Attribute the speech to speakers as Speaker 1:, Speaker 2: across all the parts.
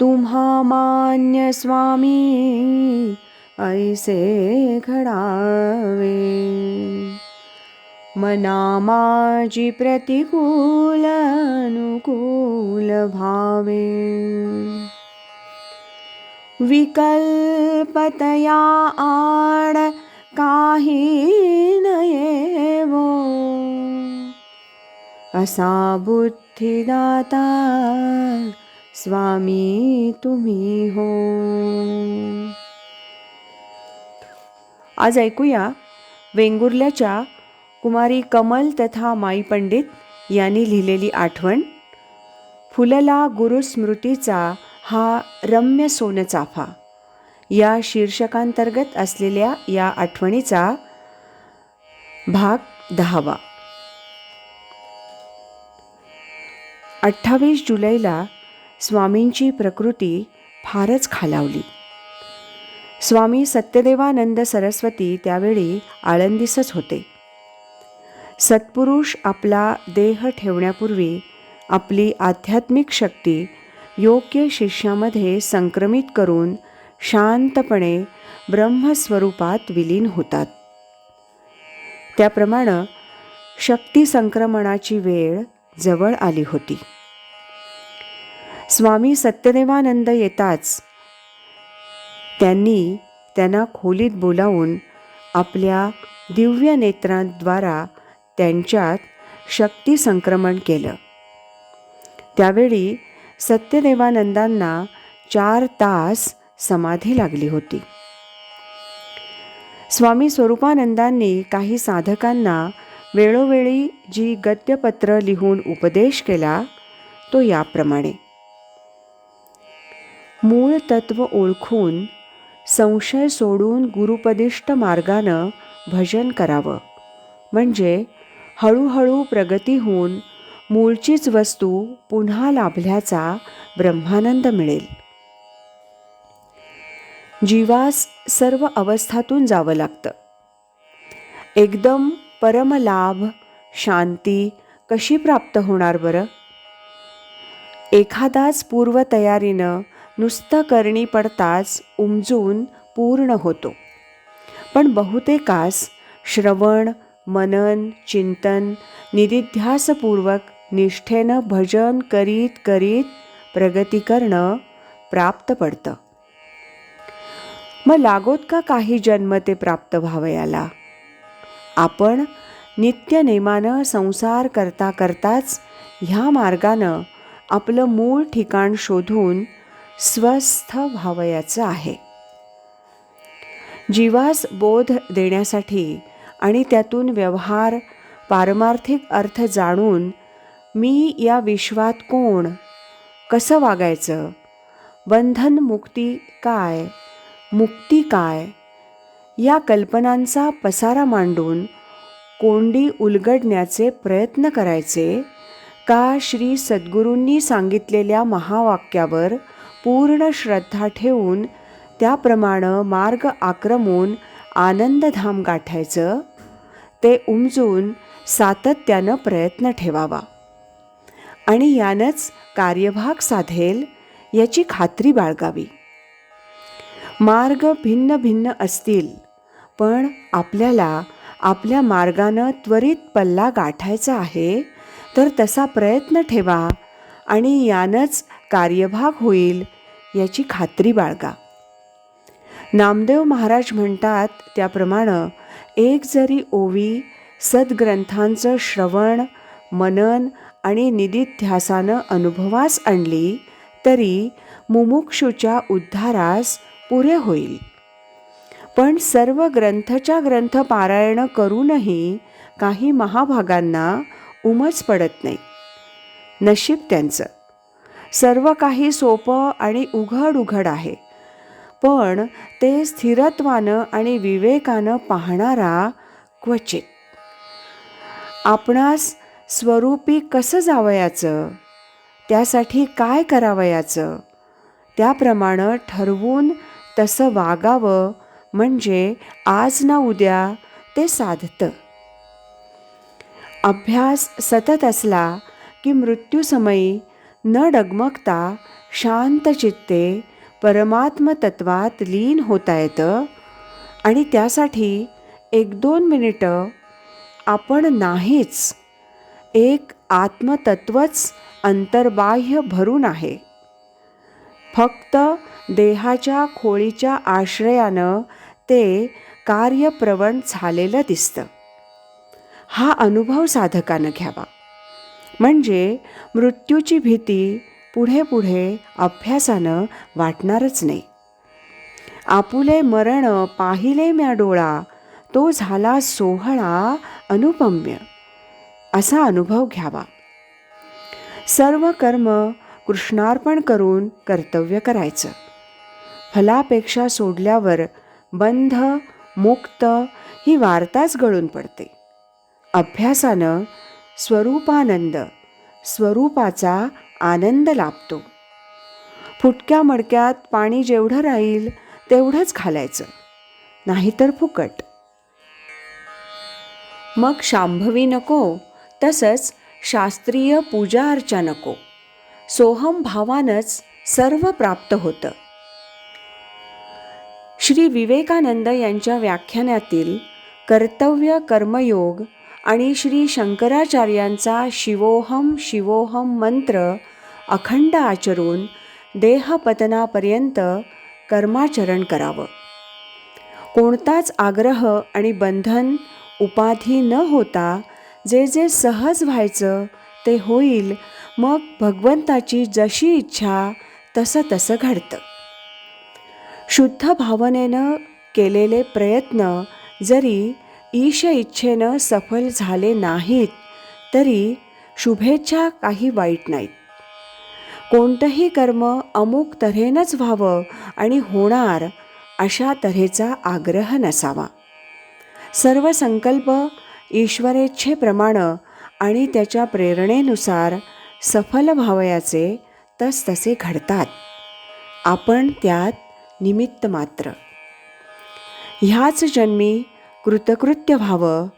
Speaker 1: तुम्हा मान्य स्वामी ऐसे घडावे मना माझी प्रतिकूल अनुकूल भावे विकल्पतया आड काही नयेवो असा बुद्धिदाता स्वामी तुम्ही हो. आज ऐकूया वेंगुर्ल्याच्या कुमारी कमल तथा माई पंडित यांनी लिहिलेली आठवण फुलला गुरुस्मृतीचा हा रम्य सोनचाफा या शीर्षकांतर्गत असलेल्या या आठवणीचा भाग दहावा. अठ्ठावीस जुलैला स्वामींची प्रकृती फारच खालावली. स्वामी सत्यदेवानंद सरस्वती त्यावेळी आळंदीसच होते. सत्पुरुष आपला देह ठेवण्यापूर्वी आपली आध्यात्मिक शक्ती योग्य शिष्यामध्ये संक्रमित करून शांतपणे ब्रह्मस्वरूपात विलीन होतात. त्याप्रमाणे शक्ती संक्रमणाची वेळ जवळ आली होती. स्वामी सत्यदेवानंद येताच. त्यांनी त्यांना खोलीत बोलावून आपल्या दिव्य नेत्रांद्वारा त्यांच्यात शक्ती संक्रमण केलं. त्यावेळी सत्यदेवानंदांना चार तास समाधी लागली होती. स्वामी स्वरूपानंदांनी काही साधकांना वेळोवेळी जी गद्यपत्र लिहून उपदेश केला तो याप्रमाणे. मूळ तत्व ओळखून संशय सोडून गुरुपदिष्ट मार्गानं भजन करावं. म्हणजे हळूहळू प्रगती होऊन मूळचीच वस्तू पुन्हा लाभल्याचा ब्रह्मानंद मिळेल. जीवास सर्व अवस्थातून जावं लागतं. एकदम परमलाभ शांती कशी प्राप्त होणार बरं? एखादाच पूर्वतयारीनं नुसतं करणी पडताच उमजून पूर्ण होतो. पण बहुतेकास श्रवण मनन चिंतन निदिध्यासपूर्वक निष्ठेनं भजन करीत करीत प्रगती करणं प्राप्त पडतं. मग लागोत का काही जन्म ते प्राप्त व्हावयाला आपण नित्य नेमानं संसार करता करताच ह्या मार्गानं आपलं मूळ ठिकाण शोधून स्वस्थ व्हावयाचं आहे. जीवास बोध देण्यासाठी आणि त्यातून व्यवहार पारमार्थिक अर्थ जाणून मी या विश्वात कोण कसं वागायचं बंधन मुक्ती काय मुक्ती काय या कल्पनांचा पसारा मांडून कोंडी उलगडण्याचे प्रयत्न करायचे का श्री सद्गुरूंनी सांगितलेल्या महावाक्यावर पूर्ण श्रद्धा ठेवून त्याप्रमाणे मार्ग आक्रमून आनंदधाम गाठायचं ते उमजून सातत्यानं प्रयत्न ठेवावा. आणि यानंच कार्यभाग साधेल याची खात्री बाळगावी. मार्ग भिन्न भिन्न असतील पण आपल्याला आपल्या मार्गानं त्वरित पल्ला गाठायचा आहे तर तसा प्रयत्न ठेवा आणि यानंच कार्यभाग होईल याची खात्री बाळगा. नामदेव महाराज म्हणतात त्याप्रमाणे एक जरी ओवी सद्ग्रंथांचं श्रवण मनन आणि निदिध्यासानं अनुभवास आणली तरी मुमुक्षूच्या उद्धारास पुरे होईल. पण सर्व ग्रंथच्या ग्रंथ पारायण करूनही काही महाभागांना उमच पडत नाही. नशीब त्यांचं. सर्व काही सोपं आणि उघड उघड आहे. पण ते स्थिरत्वानं आणि विवेकानं पाहणारा क्वचित. आपणास स्वरूपी कसं जावयाचं? त्यासाठी काय करावयाचं? त्याप्रमाणे ठरवून तसं वागावं म्हणजे आज ना उद्या ते साधतं. अभ्यास सतत असला की मृत्यूसमयी न डगमगता शांत चित्ते परमात्म तत्वात लीन होता येतं. आणि त्यासाठी एक दोन मिनिटं आपण नाहीच एक आत्मतत्वच अंतर्बाह्य भरून आहे. फक्त देहाच्या खोळीच्या आश्रयानं ते कार्यप्रवण झालेलं दिसतं. हा अनुभव साधकानं घ्यावा. म्हणजे मृत्यूची भीती पुढे पुढे अभ्यासानं वाटणारच नाही. आपुले मरण पाहिले म्या डोळा तो झाला सोहळा अनुपम्य असा अनुभव घ्यावा. सर्व कर्म कृष्णार्पण करून कर्तव्य करायचं. फलापेक्षा सोडल्यावर बंध मुक्त ही वार्ताच गळून पडते. अभ्यासानं स्वरूपानंद. स्वरूपाचा आनंद लाभतो. फुटक्या मडक्यात पाणी जेवढं राहील तेवढंच घालायचं. नाहीतर फुकट. मग शांभवी नको तसंच शास्त्रीय पूजा अर्चा नको. सोहम भावानच सर्व प्राप्त होतं. श्री विवेकानंद यांच्या व्याख्यानातील कर्तव्य कर्मयोग आणि श्री शंकराचार्यांचा शिवोहम शिवोहम मंत्र अखंड आचरून देहपतनापर्यंत कर्माचरण करावं. कोणताच आग्रह आणि बंधन उपाधी न होता जे जे सहज व्हायचं ते होईल मग भगवंताची जशी इच्छा तसं तसं घडतं. शुद्ध भावनेनं केलेले प्रयत्न जरी ईश इच्छेनं सफल झाले नाहीत तरी शुभेच्छा काही वाईट नाहीत. कोणतंही कर्म अमुक तऱ्हेनंच व्हावं आणि होणार अशा तऱ्हेचा आग्रह नसावा. सर्व संकल्प ईश्वरेच्छेप्रमाणे आणि त्याच्या प्रेरणेनुसार सफल व्हावयाचे तसतसे घडतात. आपण त्यात निमित्त मात्र. ह्याच जन्मी कृतकृत्य व्हावं.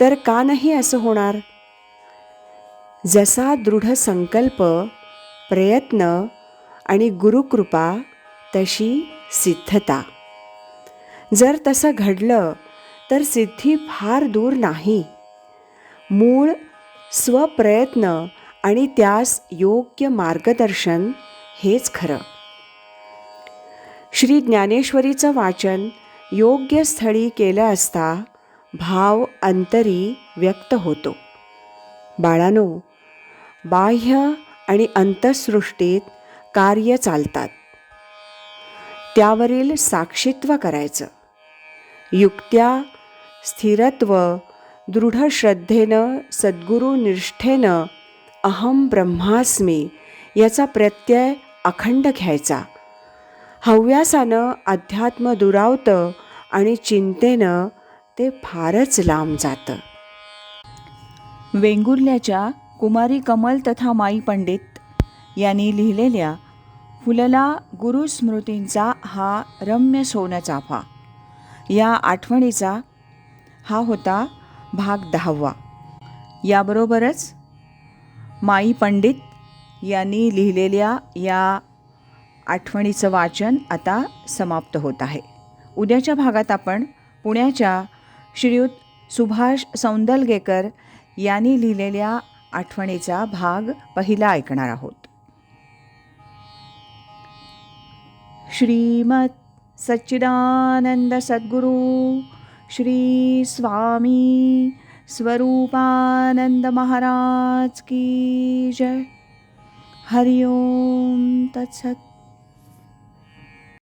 Speaker 1: तर का नाही असं होणार? जसा दृढ संकल्प प्रयत्न आणि गुरुकृपा तशी सिद्धता. जर तसं घडलं तर सिद्धी फार दूर नाही. मूळ स्वप्रयत्न आणि त्यास योग्य मार्गदर्शन हेच खरं. श्री ज्ञानेश्वरीचं वाचन योग्य स्थळी केलं असता भाव अंतरी व्यक्त होतो. बाळानो बाह्य आणि अंतसृष्टीत कार्य चालतात. त्यावरील साक्षीत्व करायचं. युक्त्या स्थिरत्व दृढ श्रद्धेनं सद्गुरू निष्ठेनं अहम ब्रह्मास्मी याचा प्रत्यय अखंड घ्यायचा. हव्यासानं अध्यात्म दुरावतं आणि चिंतेनं ते फारच लांब जातं.
Speaker 2: वेंगुर्ल्याच्या कुमारी कमल तथा माई पंडित यांनी लिहिलेल्या फुलला गुरुस्मृतींचा हा रम्य सोनचाफा या आठवणीचा हा होता भाग दहावा. याबरोबरच माई पंडित यांनी लिहिलेल्या या आठवणीचं वाचन आता समाप्त होत आहे. उद्याच्या भागात आपण पुण्याच्या श्रीयुत सुभाष सौंदलगेकर यांनी लिहिलेल्या आठवणीचा भाग पहिला ऐकणार आहोत. श्रीमत सच्चिदानंद सद्गुरु श्री स्वामी स्वरूपानंद महाराज की जय. हरिओम तत्सत.